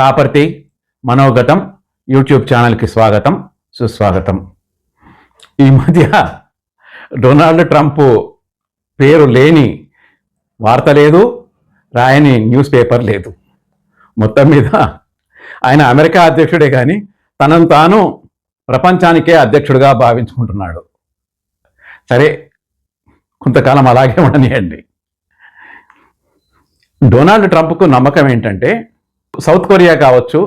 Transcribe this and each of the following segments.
Kaparthi మనోగతం YouTube ఛానల్కి స్వాగతం సుస్వాగతం. ఈ మధ్య డొనాల్డ్ ట్రంప్ పేరు లేని వార్త లేదు రాయని న్యూస్ పేపర్ లేదు. మొత్తం మీద ఆయన అమెరికా అధ్యక్షుడే కానీ తనను తాను ప్రపంచానికే అధ్యక్షుడిగా భావించుకుంటున్నాడు. సరే కొంతకాలం అలాగే ఉండనియండి. డొనాల్డ్ ట్రంప్కు నమ్మకం ఏంటంటే సౌత్ కొరియా కావచ్చు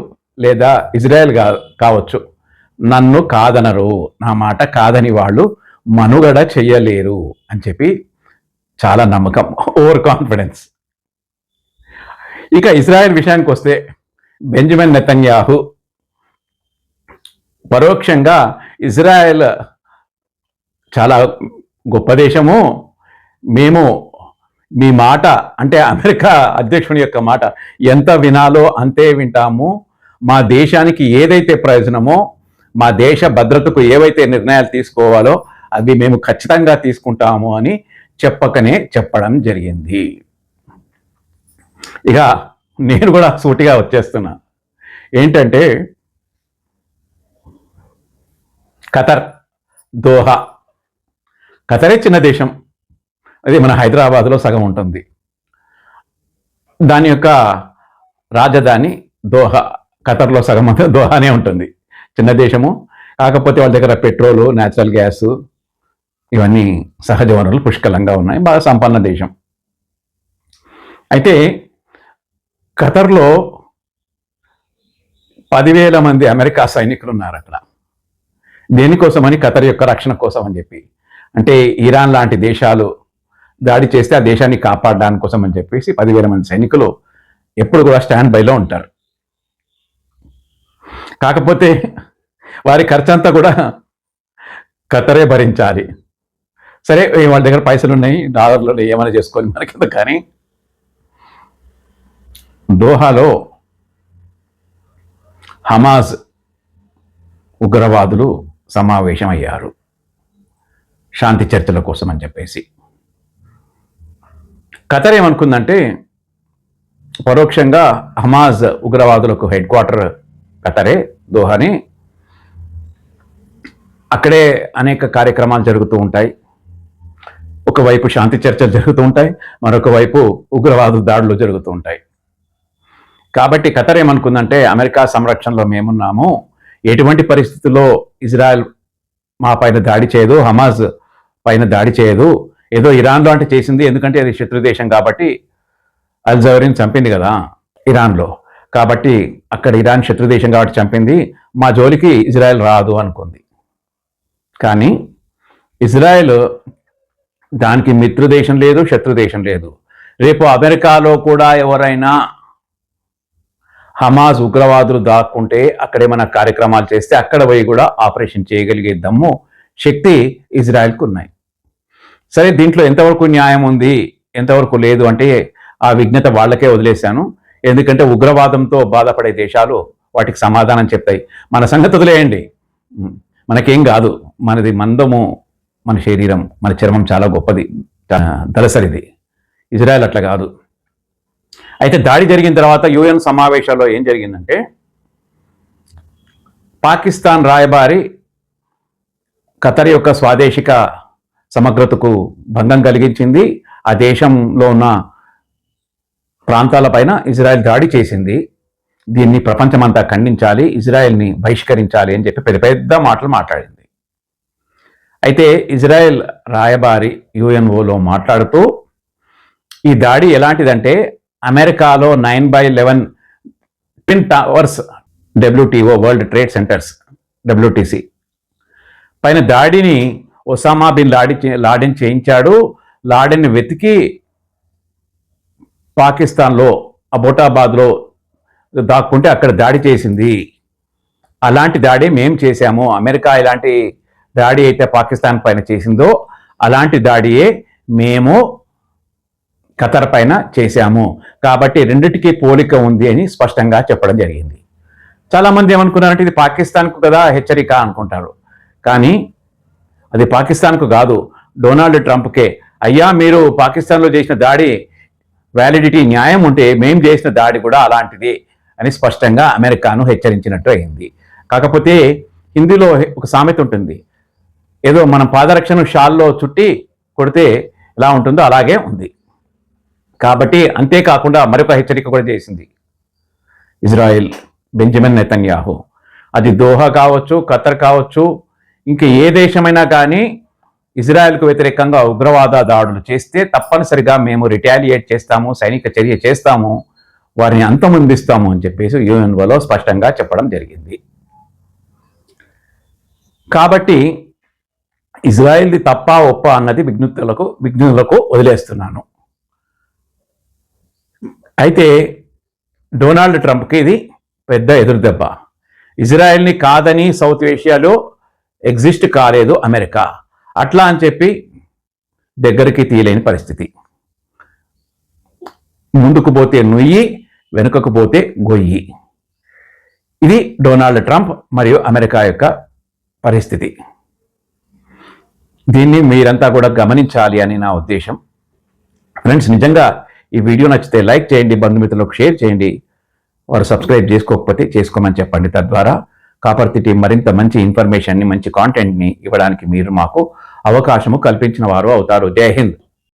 లేదా ఇజ్రాయెల్ కా కావచ్చు. నన్ను కాదనరు. నా మాట కాదని వాళ్ళు మనుగడ చెయ్యలేరు అని చెప్పి చాలా నమ్మకం ఓవర్ కాన్ఫిడెన్స్. ఇక ఇజ్రాయెల్ విషయానికి వస్తే బెంజమిన్ నెతన్యాహు పరోక్షంగా ఇజ్రాయెల్ చాలా గొప్ప దేశము. మేము మీ మాట అంటే అమెరికా అధ్యక్షుని యొక్క మాట ఎంత వినాలో అంతే వింటాము. మా దేశానికి ఏదైతే ప్రయోజనమో మా దేశ భద్రతకు ఏవైతే నిర్ణయాలు తీసుకోవాలో అవి మేము ఖచ్చితంగా తీసుకుంటాము అని చెప్పకనే చెప్పడం జరిగింది. ఇక నేను కూడా సూటిగా వచ్చేస్తున్నా. ఏంటంటే ఖతర్ దోహా. ఖతరే చిన్న దేశం. అది మన హైదరాబాద్లో సగం ఉంటుంది. దాని యొక్క రాజధాని దోహా ఖతర్లో సగం అంతా దోహానే ఉంటుంది. చిన్న దేశము. కాకపోతే వాళ్ళ దగ్గర పెట్రోలు న్యాచురల్ గ్యాస్ ఇవన్నీ సహజ వనరులు పుష్కలంగా ఉన్నాయి. బాగా సంపన్న దేశం. అయితే ఖతర్లో పదివేల మంది అమెరికా సైనికులు ఉన్నారు అక్కడ దేనికోసమని ఖతర్ యొక్క రక్షణ కోసం అని చెప్పి. అంటే ఇరాన్ లాంటి దేశాలు దాడి చేస్తే ఆ దేశాన్ని కాపాడడానికి కోసం అని చెప్పేసి పదివేల మంది సైనికులు ఎప్పుడు కూడా స్టాండ్ బైలో ఉంటారు. కాకపోతే వారి ఖర్చంతా కూడా ఖతరే భరించాలి. సరే వాళ్ళ దగ్గర పైసలు ఉన్నాయి డాలర్లు ఏమైనా చేసుకొని మనకి కానీ? దోహాలో హమాజ్ ఉగ్రవాదులు సమావేశమయ్యారు. శాంతి చర్చల కోసం అని చెప్పేసి. ఖతర్ ఏమనుకుందంటే పరోక్షంగా హమాజ్ ఉగ్రవాదులకు హెడ్ క్వార్టర్ ఖతరే దోహాని అక్కడే అనేక కార్యక్రమాలు జరుగుతూ ఉంటాయి. ఒకవైపు శాంతి చర్చలు జరుగుతూ ఉంటాయి మరొక వైపు ఉగ్రవాదు దాడులు జరుగుతూ ఉంటాయి. కాబట్టి ఖతర్ ఏమనుకుందంటే అమెరికా సంరక్షణలో మేమున్నాము ఎటువంటి పరిస్థితుల్లో ఇజ్రాయెల్ మా పైన దాడి చేయదు హమాజ్ పైన దాడి చేయదు ఏదో ఇరాన్లో అంటే చేసింది ఎందుకంటే అది శత్రు దేశం కాబట్టి అల్జవరిని చంపింది కదా ఇరాన్లో. కాబట్టి అక్కడ ఇరాన్ శత్రు దేశం కాబట్టి చంపింది. మా జోలికి ఇజ్రాయెల్ రాదు అనుకుంది. కానీ ఇజ్రాయెల్ దానికి మిత్రుదేశం లేదు శత్రుదేశం లేదు. రేపు అమెరికాలో కూడా ఎవరైనా హమాజ్ ఉగ్రవాదులు దాక్కుంటే అక్కడేమైనా కార్యక్రమాలు చేస్తే అక్కడ పోయి కూడా ఆపరేషన్ చేయగలిగే దమ్ము శక్తి ఇజ్రాయెల్కు ఉన్నాయి. సరే దీంట్లో ఎంతవరకు న్యాయం ఉంది ఎంతవరకు లేదు అంటే ఆ విజ్ఞత వాళ్ళకే వదిలేశాను. ఎందుకంటే ఉగ్రవాదంతో బాధపడే దేశాలు వాటికి సమాధానం చెప్తాయి. మన సంగతి వదిలేయండి. మనకేం కాదు. మనది మందము మన శరీరం మన చర్మం చాలా గొప్పది. దళసరిది ఇజ్రాయెల్ అట్లా కాదు. అయితే దాడి జరిగిన తర్వాత యుఎన్ సమావేశాల్లో ఏం జరిగిందంటే పాకిస్తాన్ రాయబారి ఖతర్ యొక్క స్వాదేశిక సమగ్రతకు భంగం కలిగించింది. ఆ దేశంలో ఉన్న ప్రాంతాలపైన ఇజ్రాయెల్ దాడి చేసింది. దీన్ని ప్రపంచమంతా ఖండించాలి ఇజ్రాయెల్ని బహిష్కరించాలి అని చెప్పి పెద్ద పెద్ద మాటలు మాట్లాడింది. అయితే ఇజ్రాయెల్ రాయబారి యుఎన్ఓలో మాట్లాడుతూ ఈ దాడి ఎలాంటిదంటే అమెరికాలో nine by eleven twin towers WTO world trade centers WTC పైన దాడిని ఒసామా బిన్ లాడి లాడెన్ చేయించాడు. లాడెన్ వెతికి పాకిస్తాన్లో అబోటాబాద్లో దాక్కుంటే అక్కడ దాడి చేసింది. అలాంటి దాడి మేము చేశాము. అమెరికా ఇలాంటి దాడి అయితే పాకిస్తాన్ పైన చేసిందో అలాంటి దాడియే మేము ఖతర్ పైన చేశాము. కాబట్టి రెండిటికి పోలిక ఉంది అని స్పష్టంగా చెప్పడం జరిగింది. చాలామంది ఏమనుకున్నారంటే ఇది పాకిస్తాన్కు కదా హెచ్చరిక అనుకుంటారు. కానీ అది పాకిస్తాన్కు కాదు. డొనాల్డ్ ట్రంప్కే. అయ్యా మీరు పాకిస్తాన్లో చేసిన దాడి వ్యాలిడిటీ న్యాయం ఉంటే మేము చేసిన దాడి కూడా అలాంటిది అని స్పష్టంగా అమెరికాను హెచ్చరించినట్టు అయింది. కాకపోతే హిందీలో ఒక సామెత ఉంటుంది. ఏదో మనం పాదరక్షను షాల్లో చుట్టి కొడితే ఎలా ఉంటుందో అలాగే ఉంది. కాబట్టి అంతేకాకుండా మరొక హెచ్చరిక కూడా చేసింది. Israel Benjamin Netanyahu. అది దోహా కావచ్చు ఖతర్ కావచ్చు ఇంకా ఏ దేశమైనా కానీ ఇజ్రాయెల్కు వ్యతిరేకంగా ఉగ్రవాద దాడులు చేస్తే తప్పనిసరిగా మేము రిటాలియేట్ చేస్తాము సైనిక చర్య చేస్తాము వారిని అంతమొందిస్తాము అని చెప్పేసి యుఎన్ఓలో స్పష్టంగా చెప్పడం జరిగింది. కాబట్టి ఇజ్రాయిల్ది తప్ప ఒప్ప అన్నది విజ్ఞుతులకు విఘ్నులకు వదిలేస్తున్నాను. అయితే డొనాల్డ్ ట్రంప్కి ఇది పెద్ద ఎదురుదెబ్బ. ఇజ్రాయెల్ని కాదని సౌత్ ఏషియాలో ఎగ్జిస్ట్ కాలేదు అమెరికా. అట్లా అని చెప్పి దగ్గరికి తీయలేని పరిస్థితి. ముందుకు పోతే నుయ్యి వెనుకకు పోతే గొయ్యి. ఇది డొనాల్డ్ ట్రంప్ మరియు అమెరికా యొక్క పరిస్థితి. దీన్ని మీరంతా కూడా గమనించాలి అని నా ఉద్దేశం. ఫ్రెండ్స్ నిజంగా ఈ వీడియో నచ్చితే లైక్ చేయండి బంధుమిత్రులకు షేర్ చేయండి. వారు సబ్స్క్రైబ్ చేసుకోకపోతే చేసుకోమని చెప్పండి తద్వారా కాపర్తి టీం మరింత మంచి ఇన్ఫర్మేషన్ని మంచి కాంటెంట్ని ఇవ్వడానికి మీరు మాకు అవకాశము కల్పించిన వారు అవుతారు. జై హింద్.